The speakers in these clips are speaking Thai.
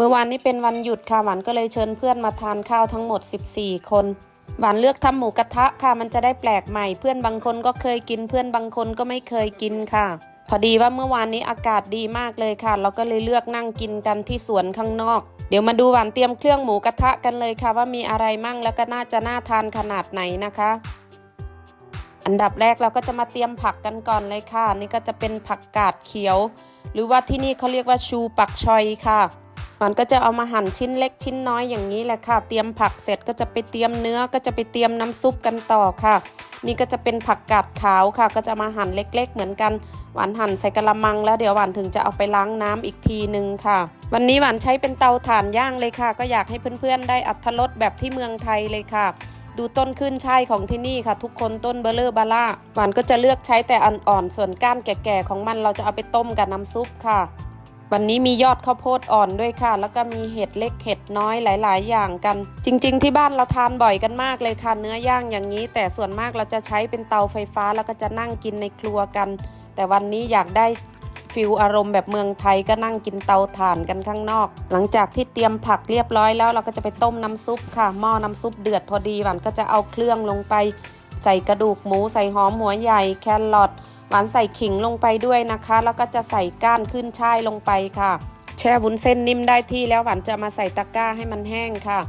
เมื่อวานนี้เป็นวันหยุดค่ะหวานก็เลยเชิญเพื่อนมาทานข้าวทั้งหมด 14 คนหวานเลือกทำหมูกระทะค่ะ มันจะได้แปลกใหม่ เพื่อนบางคนก็เคยกินเพื่อนบางคนก็ไม่เคยกินค่ะ พอดีว่าเมื่อวานนี้อากาศดีมากเลยค่ะ เราก็เลยเลือกนั่งกินกันที่สวนข้างนอก เดี๋ยวมาดูหวานเตรียมเครื่องหมูกระทะกันเลยค่ะ ว่ามีอะไรมั่งแล้วก็น่าจะน่าทานขนาดไหนนะคะ อันดับแรกเราก็จะมาเตรียมผักกันก่อนเลยค่ะ นี่ก็จะเป็นผักกาดเขียว หรือว่าที่นี่เขาเรียกว่าชูปักชอยค่ะ มันก็จะเอามาหั่นชิ้นเล็กชิ้นน้อยอย่างนี้แหละค่ะ เตรียมผักเสร็จก็จะไปเตรียมเนื้อก็จะไปเตรียมน้ำซุปกันต่อค่ะ นี่ก็จะเป็นผักกาดขาวค่ะ ก็จะมาหั่นเล็ก ๆ เหมือนกัน หวานหั่นใส่กระมัง แล้วเดี๋ยวหวานถึงจะเอาไปล้างน้ำอีกทีหนึ่งค่ะ วันนี้หวานใช้เป็นเตาถ่านย่างเลยค่ะ ก็อยากให้เพื่อนๆได้อัตรสแบบที่เมืองไทยเลยค่ะดูต้นขึ้นช่ายของที่นี่ค่ะ ทุกคนต้นเบลเลอร์บาล่าหวานก็จะเลือกใช้แต่อ่อนๆส่วนก้านแก่ๆของมันเราจะเอาไปต้มกับน้ำซุปค่ะ วันนี้มียอดข้าวโพดอ่อนด้วยค่ะ แล้วก็มีเห็ดเล็กเห็ดน้อยหลาย ๆ อย่างกัน จริง ๆ ที่บ้านเราทานบ่อยกันมากเลยค่ะ เนื้อย่างอย่างนี้ แต่ส่วนมากเราจะใช้เป็นเตาไฟฟ้าแล้วก็จะนั่งกินในครัวกัน แต่วันนี้อยากได้ฟิลอารมณ์แบบเมืองไทยก็นั่งกินเตาถ่านกันข้างนอก หลังจากที่เตรียมผักเรียบร้อยแล้วเราก็จะไปต้มน้ำซุปค่ะ หม้อน้ำซุปเดือดพอดีหวานก็จะเอาเครื่องลงไป ใส่กระดูกหมูใส่หอมหัวใหญ่แครอท หวานใส่ขิงลงไปด้วยนะคะ แล้วก็จะใส่ก้านขึ้นช่ายลงไปค่ะ แช่วุ้นเส้นนิ่มได้ที่แล้วหวานจะมาใส่ตะกร้าให้มันแห้งค่ะ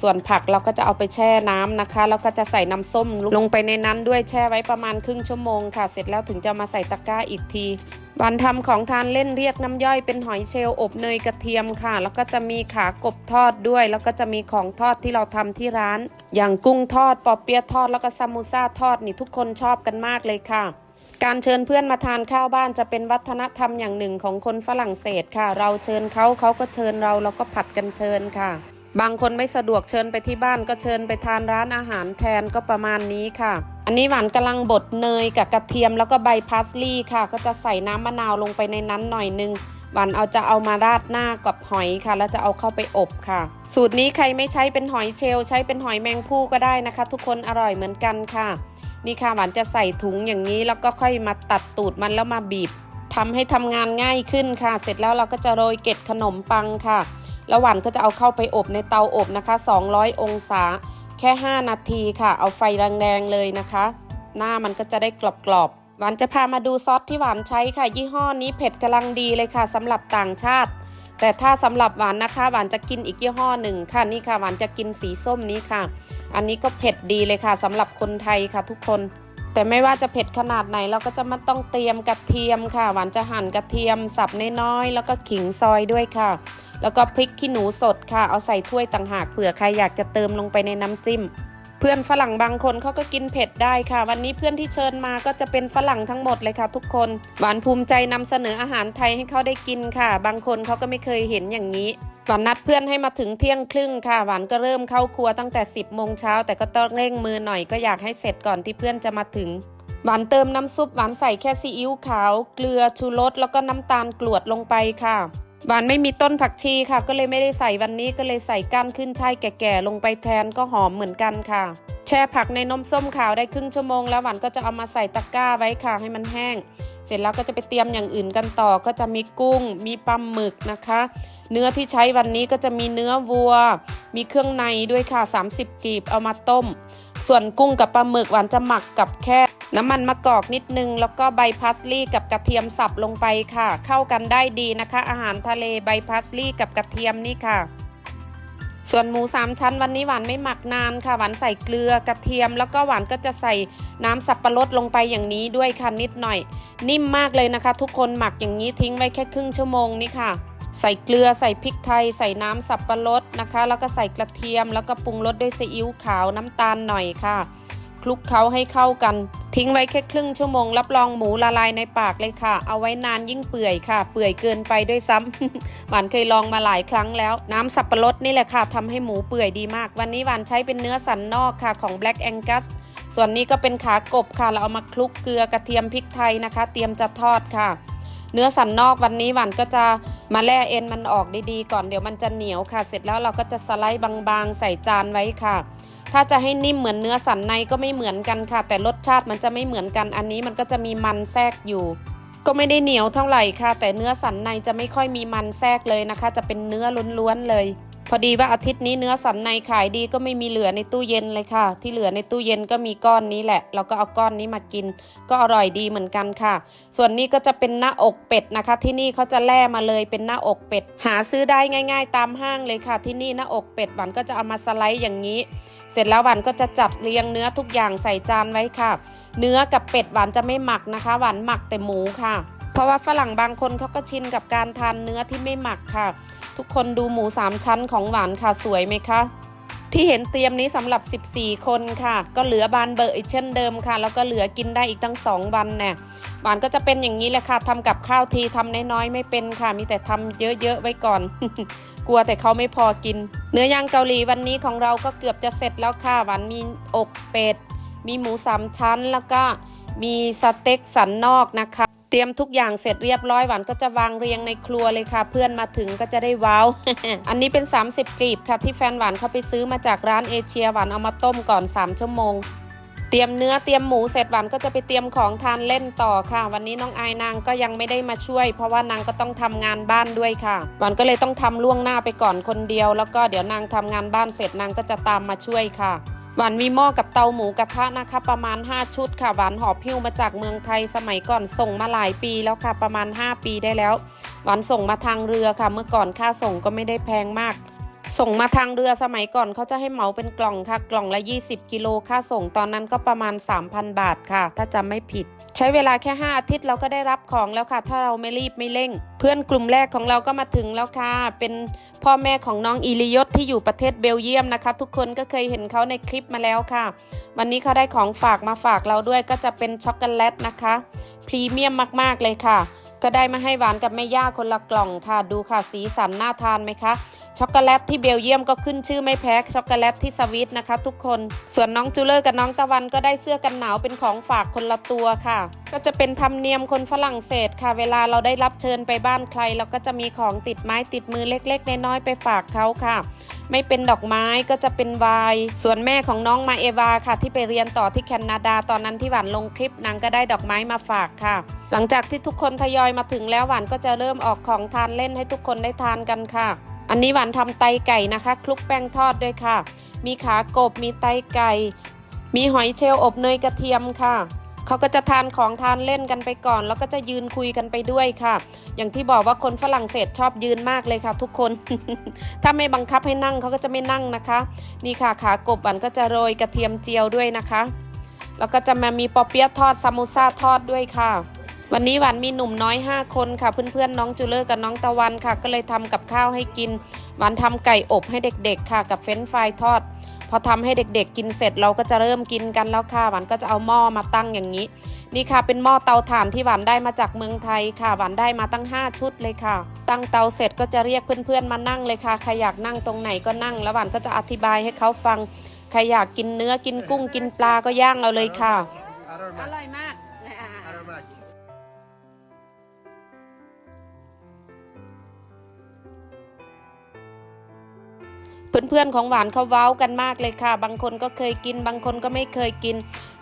ส่วนผักเราก็จะเอาไปแช่น้ำนะคะ แล้วก็จะใส่น้ำส้มลงไปในนั้นด้วยแช่ไว้ประมาณครึ่งชั่วโมงค่ะ เสร็จแล้วถึงจะมาใส่ตะกร้าอีกทีวันทำของทานเล่นเรียกน้ำย่อยเป็นหอยเชลล์อบเนยกระเทียมค่ะ แล้วก็จะมีขากบทอดด้วย แล้วก็จะมีของทอดที่เราทำที่ร้าน อย่างกุ้งทอดปอเปี๊ยะทอดแล้วก็ซามูซ่าทอดนี่ทุกคนชอบกันมากเลยค่ะ การเชิญเพื่อนมาทานข้าวบ้านจะเป็นวัฒนธรรมอย่างหนึ่งของคนฝรั่งเศสค่ะ เราเชิญเขาเขาก็เชิญเราเราก็ผัดกันเชิญค่ะ บางคนไม่สะดวกเชิญไปที่บ้านก็เชิญไปทานร้านอาหารแทนก็ประมาณนี้ค่ะ อันนี้หวานกำลังบดเนยกับกระเทียมแล้วก็ใบพาสลีย์ค่ะ ก็จะใส่น้ำมะนาวลงไปในนั้นหน่อยนึงหวานเอาจะเอามาราดหน้ากับหอยค่ะ แล้วจะเอาเข้าไปอบค่ะ สูตรนี้ใครไม่ใช้เป็นหอยเชลล์ใช้เป็นหอยแมงภู่ก็ได้นะคะ ทุกคนอร่อยเหมือนกันค่ะ นี่ค่ะหวานจะใส่ถุงอย่างนี้แล้วก็ค่อยมาตัดตูดมันแล้วมาบีบทำให้ทำงานง่ายขึ้นค่ะ เสร็จแล้วเราก็จะโรยเกล็ดขนมปังค่ะแล้วหวานก็จะเอาเข้าไปอบในเตาอบนะคะ 200 องศา แค่ 5 นาทีค่ะ เอาไฟแรงๆเลยนะคะ หน้ามันก็จะได้กรอบๆหวานจะพามาดูซอสที่หวานใช้ค่ะ ยี่ห้อนี้เผ็ดกำลังดีเลยค่ะสำหรับต่างชาติ แต่ถ้าสำหรับหวานนะคะหวานจะกินอีกยี่ห้อหนึ่งค่ะนี่ค่ะหวานจะกินสีส้มนี้ค่ะ อันนี้ก็เผ็ดดีเลยค่ะสำหรับคนไทยค่ะทุกคน แต่ไม่ว่าจะเผ็ดขนาดไหนเราก็จะมาต้องเตรียมกระเทียมค่ะ หวานจะหั่นกระเทียมสับน้อยๆแล้วก็ขิงซอยด้วยค่ะ แล้วก็พริกขี้หนูสดค่ะ เอาใส่ถ้วยต่างหากเผื่อใครอยากจะเติมลงไปในน้ำจิ้ม เพื่อนฝรั่งบางคนเขาก็กินเผ็ดได้ค่ะ วันนี้เพื่อนที่เชิญมาก็จะเป็นฝรั่งทั้งหมดเลยค่ะ ทุกคนหวานภูมิใจนำเสนออาหารไทยให้เขาได้กินค่ะ บางคนเขาก็ไม่เคยเห็นอย่างนี้หวานนัดเพื่อนให้มาถึงเที่ยงครึ่งค่ะ หวานก็เริ่มเข้าครัวตั้งแต่ 10บโมงเช้าแต่ก็ต้องเร่งมือหน่อยก็อยากให้เสร็จก่อนที่เพื่อนจะมาถึงหวานเติมน้ำซุปหวานใส่แค่ซีอิ๊วขาว เกลือชูรสแล้วก็น้ำตาลกรวดลงไปค่ะ หวานไม่มีต้นผักชีค่ะ ก็เลยไม่ได้ใส่วันนี้ก็เลยใส่ก้านขึ้นช่ายแก่ๆลงไปแทนก็หอมเหมือนกันค่ะ แช่ผักในนมส้มขาวได้ครึ่งชั่วโมงแล้วหวานก็จะเอามาใส่ตะกร้าไว้ค่ะให้มันแห้ง เสร็จแล้วก็จะไปเตรียมอย่างอื่นกันต่อ ก็จะมีกุ้ง มีปลาหมึกนะคะ เนื้อที่ใช้วันนี้ก็จะมีเนื้อวัว มีเครื่องในด้วยค่ะ 30 กีบเอามาต้ม ส่วนกุ้งกับปลาหมึกหวานจะหมักกับแค่ น้ำมันมะกอกนิดนึง แล้วก็ใบพาสลีย์กับกระเทียมสับลงไปค่ะ เข้ากันได้ดีนะคะ อาหารทะเลใบพาสลีย์กับกระเทียมนี่ค่ะ ส่วนหมูสามชั้นวันนี้หวานไม่หมักนานค่ะหวานใส่เกลือกระเทียม แล้วก็หวานก็จะใส่น้ำสับปะรดลงไปอย่างนี้ด้วยค่ะนิดหน่อย นิ่มมากเลยนะคะ ทุกคนหมักอย่างนี้ทิ้งไว้แค่ครึ่งชั่วโมงนี่ค่ะใส่เกลือใส่พริกไทย ใส่น้ำสับปะรดนะคะ แล้วก็ใส่กระเทียม แล้วก็ปรุงรสด้วยซีอิ๊วขาวน้ำตาลหน่อยค่ะ คลุกเคล้าให้เข้ากัน ทิ้งไว้แค่ครึ่งชั่วโมง รับรองหมูละลายในปากเลยค่ะ เอาไว้นานยิ่งเปื่อยค่ะ เปื่อยเกินไปด้วยซ้ำหวานเคยลองมาหลายครั้งแล้ว น้ำสับปะรดนี่แหละค่ะทำให้หมูเปื่อยดีมาก วันนี้หวานใช้เป็นเนื้อสันนอกค่ะของ Black Angus ส่วนนี้ก็เป็นขากบค่ะ เราเอามาคลุกเกลือกระเทียมพริกไทยนะคะ เตรียมจะทอดค่ะ เนื้อสันนอกวันนี้หวานก็จะมาแล่เอ็นมันออกดีๆ ก่อนเดี๋ยวมันจะเหนียวค่ะ เสร็จแล้วเราก็จะสไลด์บางๆ ใส่จานไว้ค่ะ ถ้าจะให้นิ่มเหมือนเนื้อสันในก็ไม่เหมือนกันค่ะ แต่รสชาติมันจะไม่เหมือนกัน อันนี้มันก็จะมีมันแทรกอยู่ ก็ไม่ได้เหนียวเท่าไหร่ค่ะ แต่เนื้อสันในจะไม่ค่อยมีมันแทรกเลยนะคะ จะเป็นเนื้อล้วนๆเลย พอดีว่าอาทิตย์นี้เนื้อสันในขายดีก็ไม่มีเหลือในตู้เย็นเลยค่ะ ที่เหลือในตู้เย็นก็มีก้อนนี้แหละ เราก็เอาก้อนนี้มากิน ก็อร่อยดีเหมือนกันค่ะ ส่วนนี้ก็จะเป็นหน้าอกเป็ดนะคะ ที่นี่เขาจะแล่มาเลยเป็นหน้าอกเป็ด หาซื้อได้ง่าย ๆ ตามห้างเลยค่ะ ที่นี่หน้าอกเป็ดหวานก็จะเอามาสไลด์อย่างนี้ เสร็จแล้วหวานก็จะจัดเรียงเนื้อทุกอย่างใส่จานไว้ค่ะ เนื้อกับเป็ดหวานจะไม่หมักนะคะหวานหมักแต่หมูค่ะ เพราะว่าฝรั่งบางคนเขาก็ชินกับการทานเนื้อที่ไม่หมักค่ะ ทุกคนดูหมูสามชั้นของหวานค่ะสวยไหมคะที่เห็นเตรียมนี้สำหรับ 14 คนค่ะ ก็เหลือบานเบอร์อีกเช่นเดิมค่ะ แล้วก็เหลือกินได้อีกตั้ง 2 วันแน่หวานก็จะเป็นอย่างนี้แหละค่ะทำกับข้าวทีทำน้อยๆไม่เป็นค่ะ มีแต่ทำเยอะๆไว้ก่อน กลัวแต่เขาไม่พอกิน เนื้อย่างเกาหลีวันนี้ของเราก็เกือบจะเสร็จแล้วค่ะหวานมีอกเป็ด มีหมูสามชั้นแล้วก็มีสเต็กสันนอกนะคะ เตรียมทุกอย่างเสร็จเรียบร้อยหวานก็จะวางเรียงในครัวเลยค่ะ เพื่อนมาถึงก็จะได้ว้าว อันนี้เป็น 30กลีบค่ะที่แฟนหวานเขาไปซื้อมาจากร้านเอเชียหวานเอามาต้มก่อน 3 ชั่วโมงเตรียมเนื้อเตรียมหมูเสร็จหวานก็จะไปเตรียมของทานเล่นต่อค่ะ วันนี้น้องอายนางก็ยังไม่ได้มาช่วย เพราะว่านางก็ต้องทำงานบ้านด้วยค่ะหวานก็เลยต้องทำล่วงหน้าไปก่อนคนเดียว แล้วก็เดี๋ยวนางทำงานบ้านเสร็จนางก็จะตามมาช่วยค่ะ หวานมีหม้อกับเตาหมูกระทะนะคะ ประมาณ 5 ชุดค่ะหวานหอบพิ้วมาจากเมืองไทยสมัยก่อนส่งมาหลายปีแล้วค่ะประมาณ 5 ปีได้แล้วหวานส่งมาทางเรือค่ะ เมื่อก่อนค่าส่งก็ไม่ได้แพงมาก ส่งมาทางเรือสมัยก่อนเขาจะให้เหมาเป็นกล่องค่ะ กล่องละ 20 กิโลค่าส่งตอนนั้นก็ประมาณ 3,000 บาทค่ะ ถ้าจำไม่ผิด ใช้เวลาแค่ 5 อาทิตย์เราก็ได้รับของแล้วค่ะ ถ้าเราไม่รีบไม่เร่ง เพื่อนกลุ่มแรกของเราก็มาถึงแล้วค่ะ เป็นพ่อแม่ของน้องอิริยศที่อยู่ประเทศเบลเยียมนะคะ ทุกคนก็เคยเห็นเขาในคลิปมาแล้วค่ะ วันนี้เขาได้ของฝากมาฝากเราด้วยก็จะเป็นช็อกโกแลตนะคะพรีเมียมมากๆเลยค่ะ ก็ได้มาให้หวานกับแม่ย่าคนละกล่องค่ะ ดูค่ะสีสันน่าทานไหมคะ ช็อกโกแลตที่เบลเยียมก็ขึ้นชื่อไม่แพ้ช็อกโกแลตที่สวิตนะคะทุกคน ส่วนน้องจูเลอร์กับน้องตะวันก็ได้เสื้อกันหนาวเป็นของฝากคนละตัวค่ะ ก็จะเป็นธรรมเนียมคนฝรั่งเศสค่ะ เวลาเราได้รับเชิญไปบ้านใคร เราก็จะมีของติดไม้ติดมือเล็กๆน้อยๆไปฝากเขาค่ะไม่เป็นดอกไม้ก็จะเป็นไวน์ส่วนแม่ของน้องมาเอวาค่ะ ที่ไปเรียนต่อที่แคนาดาตอนนั้นที่หวานลงคลิปนางก็ได้ดอกไม้มาฝากค่ะ หลังจากที่ทุกคนทยอยมาถึงแล้วหวานก็จะเริ่มออกของทานเล่นให้ทุกคนได้ทานกันค่ะ อันนี้หวานทำไตไก่นะคะ คลุกแป้งทอดด้วยค่ะ มีขากบมีไตไก่ มีหอยเชลล์อบเนยกระเทียมค่ะเขาก็จะทานของทานเล่นกันไปก่อน แล้วก็จะยืนคุยกันไปด้วยค่ะ อย่างที่บอกว่าคนฝรั่งเศสชอบยืนมากเลยค่ะ ทุกคน ถ้าไม่บังคับให้นั่งเขาก็จะไม่นั่งนะคะ นี่ค่ะขากบหวานก็จะโรยกระเทียมเจียวด้วยนะคะ แล้วก็จะมามีปอเปี๊ยะทอดซามูซ่าทอดด้วยค่ะ วันนี้หวานมีหนุ่มน้อย 5 คนค่ะ เพื่อนๆ น้องจูเลอร์กับน้องตะวันค่ะ ก็เลยทำกับข้าวให้กินหวานทำไก่อบให้เด็ก ๆ ค่ะ กับเฟรนฟรายทอด พอทำให้เด็กๆ กินเสร็จเราก็จะเริ่มกินกันแล้วค่ะหวานก็จะเอาหม้อมาตั้งอย่างนี้ นี่ค่ะเป็นหม้อเตาถ่านที่หวานได้มาจากเมืองไทยค่ะหวานได้มาตั้ง 5 ชุดเลยค่ะ ตั้งเตาเสร็จก็จะเรียกเพื่อนๆมานั่งเลยค่ะใครอยากนั่งตรงไหนก็นั่ง แล้วหวานก็จะอธิบายให้เขาฟังใครอยากกินเนื้อกินกุ้งกินปลาก็ย่างเอาเลยค่ะอร่อยมาก เพื่อนๆของหวานเขาเว้ากันมากเลยค่ะ บางคนก็เคยกิน บางคนก็ไม่เคยกิน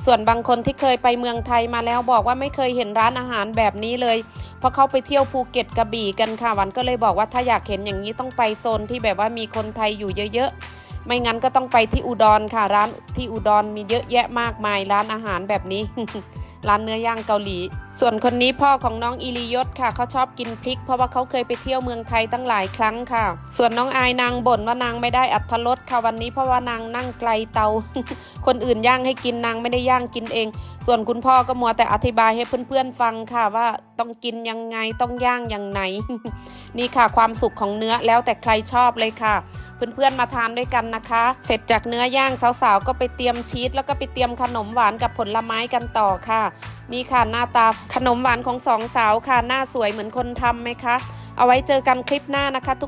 ส่วนบางคนที่เคยไปเมืองไทยมาแล้วบอกว่าไม่เคยเห็นร้านอาหารแบบนี้เลย เพราะเขาไปเที่ยวภูเก็ตกระบี่กันค่ะหวานก็เลยบอกว่าถ้าอยากเห็นอย่างนี้ต้องไปโซนที่แบบว่ามีคนไทยอยู่เยอะๆ ไม่งั้นก็ต้องไปที่อุดรค่ะ ร้านที่อุดรมีเยอะแยะมากมายร้านอาหารแบบนี้ ร้านเนื้อย่างเกาหลี ส่วนคนนี้พ่อของน้องอิริยศค่ะเขาชอบกินพริก เพราะว่าเขาเคยไปเที่ยวเมืองไทยตั้งหลายครั้งค่ะ ส่วนน้องอายนางบ่นว่านางไม่ได้อัธรสค่ะวันนี้เพราะว่านางนั่งไกลเตาคนอื่นย่างให้กินนางไม่ได้ย่างกินเอง ส่วนคุณพ่อก็มัวแต่อธิบายให้เพื่อนๆฟังค่ะว่าต้องกินยังไงต้องย่างอย่างไหน นี่ค่ะความสุขของเนื้อแล้วแต่ใครชอบเลยค่ะเพื่อนๆมาทานด้วยกันนะคะ เสร็จจากเนื้อย่างสาวๆก็ไปเตรียมชีสแล้วก็ไปเตรียมขนมหวานกับผลไม้กันต่อค่ะ นี่ค่ะหน้าตาขนมหวานของสองสาวค่ะหน้าสวยเหมือนคนทำไหมคะ เอาไว้เจอกันคลิปหน้านะคะทุก